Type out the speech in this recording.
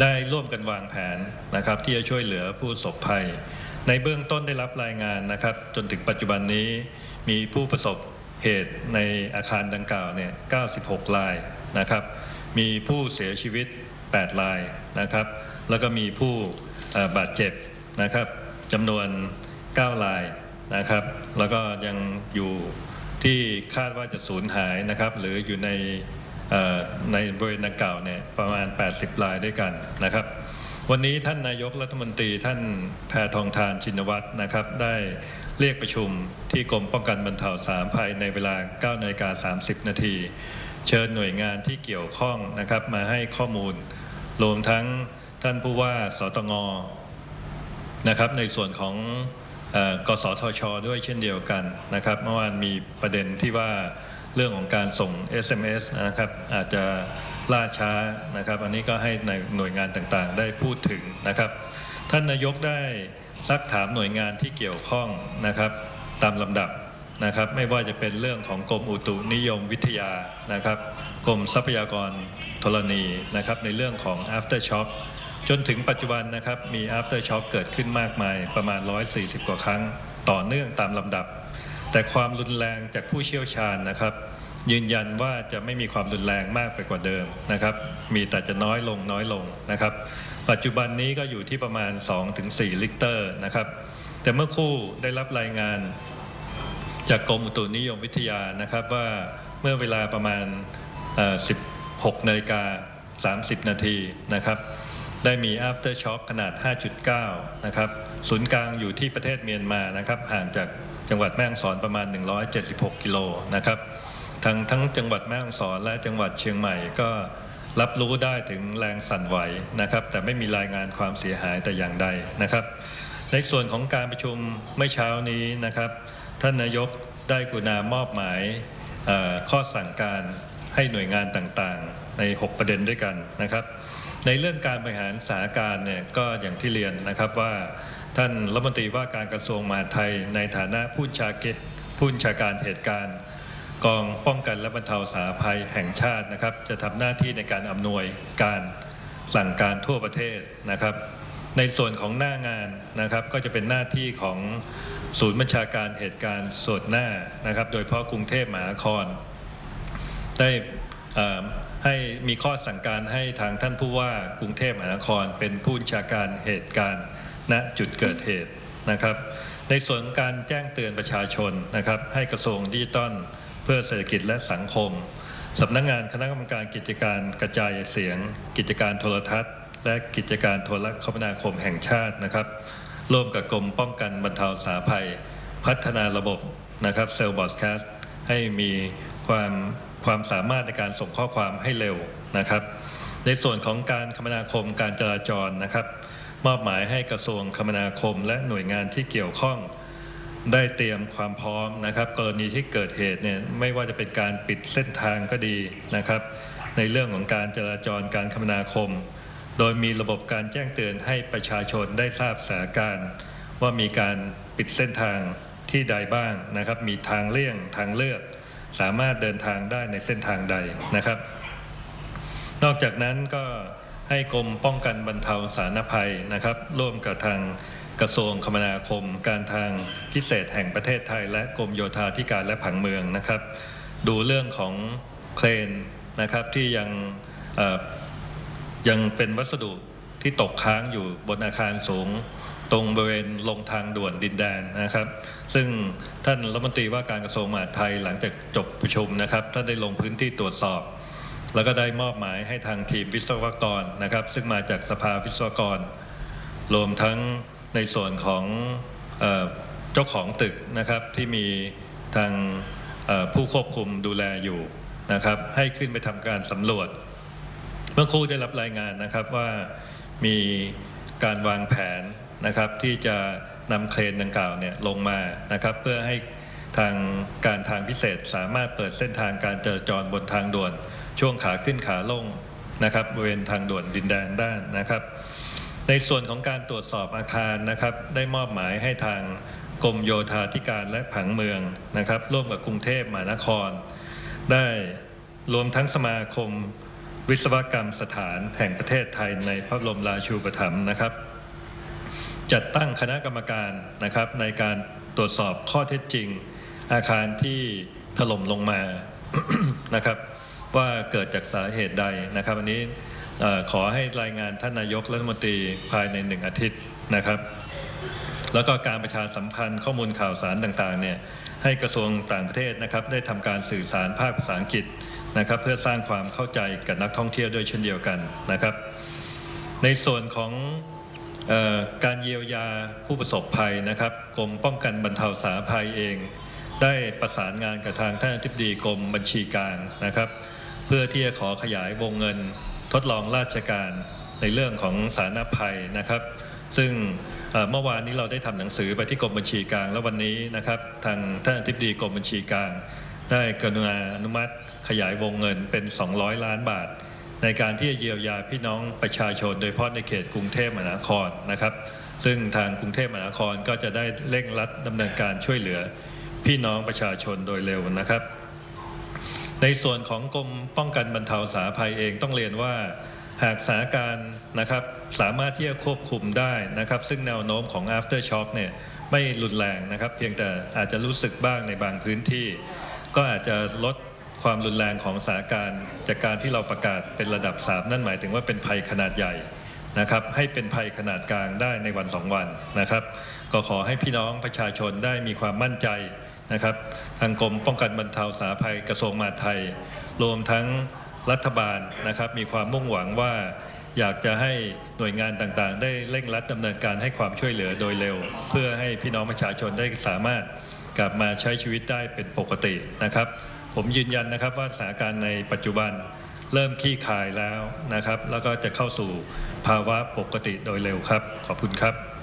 ได้ร่วมกันวางแผนนะครับที่จะช่วยเหลือผู้ประสบภัย ในเบื้องต้นได้รับรายงานนะครับ จนถึงปัจจุบันนี้มีผู้ประสบเหตุในอาคารดังกล่าวเนี่ย 96 รายนะครับ มีผู้เสียชีวิต 8 รายนะครับ แล้วก็มีผู้บาดเจ็บนะครับจำนวน 9 รายนะครับ แล้วก็ยังอยู่ที่คาดว่าจะสูญหายนะครับ หรืออยู่ใน ในบริเวณดังกล่าวเนี่ยประมาณ 80 รายด้วยกันนะครับ วันนี้ท่านนายกรัฐมนตรีท่านแพทองทานชินวัตรนะครับ ได้เรียกประชุมที่กรมป้องกันบรรเทาสาธารณภัยในเวลา9นาฬิกา30 นาที เชิญหน่วยงานที่เกี่ยวข้องนะครับมาให้ข้อมูล รวมทั้งท่านผู้ว่าสตงนะครับในส่วนของอกสทช ด้วยเช่นเดียวกันนะครับ เมื่อวานมีประเด็นที่ว่า เรื่องของการส่ง SMS นะครับอาจจะล่าช้านะครับอันนี้ก็ให้ในหน่วยงานต่างๆ ได้พูดถึงนะครับ ท่านนายกได้ซักถามหน่วยงานที่เกี่ยวข้องนะครับ ตามลำดับนะครับไม่ว่าจะเป็นเรื่องของกรมอุตุนิยมวิทยานะครับกรมทรัพยากรธรณีนะครับในเรื่องของ after shock จนถึงปัจจุบันนะครับมี after shock เกิดขึ้นมากมายประมาณ 140 กว่าครั้งต่อเนื่องตามลำดับ แต่ความรุนแรงจากผู้เชี่ยวชาญนะครับ ยืนยันว่าจะไม่มีความรุนแรงมากไปกว่าเดิมนะครับ มีแต่จะน้อยลงน้อยลงนะครับ ปัจจุบันนี้ก็อยู่ที่ประมาณ 2-4 ลิตรนะครับ แต่เมื่อคู่ได้รับรายงานจากกรมอุตุนิยมวิทยานะครับว่าเมื่อเวลาประมาณ 16นาฬิกา30 นาทีนะครับ ได้มี after shock ขนาด 5.9 นะครับ ศูนย์กลางอยู่ที่ประเทศเมียนมานะครับ ห่างจากจังหวัดแม่ฮ่องสอนประมาณ 176 กิโลนะครับ ทั้งทั้งจังหวัดแม่ฮ่องสอนและจังหวัดเชียงใหม่ก็รับรู้ได้ถึงแรงสั่นไหวนะครับ แต่ไม่มีรายงานความเสียหายแต่อย่างใดนะครับ ในส่วนของการประชุมเมื่อเช้านี้นะครับ ท่านนายกได้กรุณามอบหมายข้อสั่งการให้หน่วยงานต่างๆ ใน 6 ประเด็นด้วยกันนะครับ ในเรื่องการบริหารสถานการณ์เนี่ยก็อย่างที่เรียนนะครับว่าท่านรัฐมนตรีว่าการกระทรวงมหาดไทยในฐานะผู้บัญชาเกผู้บัญชาการเหตุการณ์ กองป้องกันและบรรเทาสาธารณภัยแห่งชาตินะครับ จะทำหน้าที่ในการอำนวยการสั่งการทั่วประเทศนะครับ ในส่วนของหน้างานนะครับ ก็จะเป็นหน้าที่ของศูนย์บัญชาการเหตุการณ์ส่วนหน้านะครับ โดยเฉพาะกรุงเทพมหานคร ได้อ่อให้มีข้อสั่งการให้ทางท่านผู้ว่ากรุงเทพมหานคร เป็นผู้บัญชาการเหตุการณ์ณจุดเกิดเหตุนะครับ ในส่วนการแจ้งเตือนประชาชนนะครับ ให้กระทรวงดิจิทัลเพื่อเศรษฐกิจและสังคมสำนักงานคณะกรรมการกิจการกระจายเสียง กิจการโทรทัศน์ และกิจการโทรคมนาคมแห่งชาตินะครับ ร่วมกับกรมป้องกันบรรเทาสาธารณภัย พัฒนาระบบนะครับเซลล์บอสแคสให้มีความความสามารถในการส่งข้อความให้เร็วนะครับ ในส่วนของการคมนาคมการจราจรนะครับ มอบหมายให้กระทรวงคมนาคม และหน่วยงานที่เกี่ยวข้องได้เตรียมความพร้อมนะครับ กรณีที่เกิดเหตุเนี่ยไม่ว่าจะเป็นการปิดเส้นทางก็ดีนะครับ ในเรื่องของการจราจรการคมนาคม โดยมีระบบการแจ้งเตือนให้ประชาชนได้ทราบสถานการณ์ว่ามีการปิดเส้นทางที่ใดบ้างนะครับ มีทางเลี่ยงทางเลือก สามารถเดินทางได้ในเส้นทางใดนะครับ นอกจากนั้นก็ ให้กรมป้องกันบรรเทาสาธารณภัยนะครับ ร่วมกับทางกระทรวงคมนาคม การทางพิเศษแห่งประเทศไทย และกรมโยธาธิการและผังเมืองนะครับ ดูเรื่องของเครนนะครับที่ยังยังเป็นวัสดุที่ตกค้างอยู่บนอาคารสูงตรงบริเวณลงทางด่วนดินแดนนะครับ ซึ่งท่านรัฐมนตรีว่าการกระทรวงมหาดไทยหลังจากจบประชุมนะครับท่านได้ลงพื้นที่ตรวจสอบ แล้วก็ได้มอบหมายให้ทางทีมวิศวกรนะครับ ซึ่งมาจากสภาวิศวกร รวมทั้งในส่วนของเจ้าของตึกนะครับที่มีทางผู้ควบคุมดูแลอยู่นะครับ ให้ขึ้นไปทำการสำรวจ เมื่อครู่ได้รับรายงานนะครับว่ามีการวางแผนนะครับ ที่จะนำเครนดังกล่าวเนี่ยลงมานะครับ เพื่อให้ทางการทางพิเศษสามารถเปิดเส้นทางการจราจรบนทางด่วน ช่วงขาขึ้นขาลงนะครับบริเวณทางด่วนดินแดนด้านนะครับ ในส่วนของการตรวจสอบอาคารนะครับ ได้มอบหมายให้ทางกรมโยธาธิการและผังเมืองนะครับ ร่วมกับกรุงเทพมหานคร ได้รวมทั้งสมาคมวิศวกรรมสถานแห่งประเทศไทยในพระบรมราชูปถัมภ์นะครับ จัดตั้งคณะกรรมการนะครับ ในการตรวจสอบข้อเท็จจริง อาคารที่ถล่มลงมานะครับ ว่าเกิดจากสาเหตุใดนะครับ อันนี้ขอให้รายงานท่านนายกรัฐมนตรีภายในหนึ่งอาทิตย์นะครับ แล้วก็การประชาสัมพันธ์ข้อมูลข่าวสารต่างๆเนี่ยให้กระทรวงต่างประเทศนะครับ ได้ทำการสื่อสารภาคภาษาอังกฤษนะครับ เพื่อสร้างความเข้าใจกับนักท่องเที่ยวด้วยเช่นเดียวกันนะครับ ในส่วนของออการเยียวยาผู้ประสบภัยนะครับกรมป้องกันบรรเทาสาธารณภัยเอง ได้ประสานงานกับทางท่านอธิบดีกรมบัญชีกลางนะครับ เพื่อที่จะขอขยายวงเงินทดลองราชการในเรื่องของสาธารณภัยนะครับ ซึ่งเมื่อวานนี้เราได้ทำหนังสือไปที่กรมบัญชีกลาง แล้ววันนี้นะครับ ทางท่านอธิบดีกรมบัญชีกลาง ได้กรุณาอนุมัติขยายวงเงินเป็น 200 ล้านบาท ในการที่จะเยียวยาพี่น้องประชาชน โดยเฉพาะในเขตกรุงเทพมหานครนะครับ ซึ่งทางกรุงเทพมหานครก็จะได้เร่งรัดดำเนินการช่วยเหลือ พี่น้องประชาชนโดยเร็วนะครับ ในส่วนของกรมป้องกันบรรเทาสาธารณภัยเองต้องเรียนว่าหากสถานการณ์นะครับสามารถที่จะควบคุมได้นะครับ ซึ่งแนวโน้มของ after shock เนี่ยไม่รุนแรงนะครับ เพียงแต่อาจจะรู้สึกบ้างในบางพื้นที่ ก็อาจจะลดความรุนแรงของสถานการณ์จากการที่เราประกาศเป็นระดับ 3 นั่นหมายถึงว่าเป็นภัยขนาดใหญ่นะครับ ให้เป็นภัยขนาดกลางได้ในวันสองวันนะครับ ก็ขอให้พี่น้องประชาชนได้มีความมั่นใจ นะครับ ทางกรมป้องกันบรรเทาสาธารณภัยกระทรวงมหาดไทย รวมทั้งรัฐบาลนะครับ มีความมุ่งหวังว่าอยากจะให้หน่วยงานต่างๆ ได้เร่งรัดดำเนินการให้ความช่วยเหลือโดยเร็ว เพื่อให้พี่น้องประชาชนได้สามารถกลับมาใช้ชีวิตได้เป็นปกตินะครับ ผมยืนยันนะครับว่าสถานการณ์ในปัจจุบันเริ่มคลี่คลายแล้วนะครับ แล้วก็จะเข้าสู่ภาวะปกติโดยเร็วครับ ขอบคุณครับ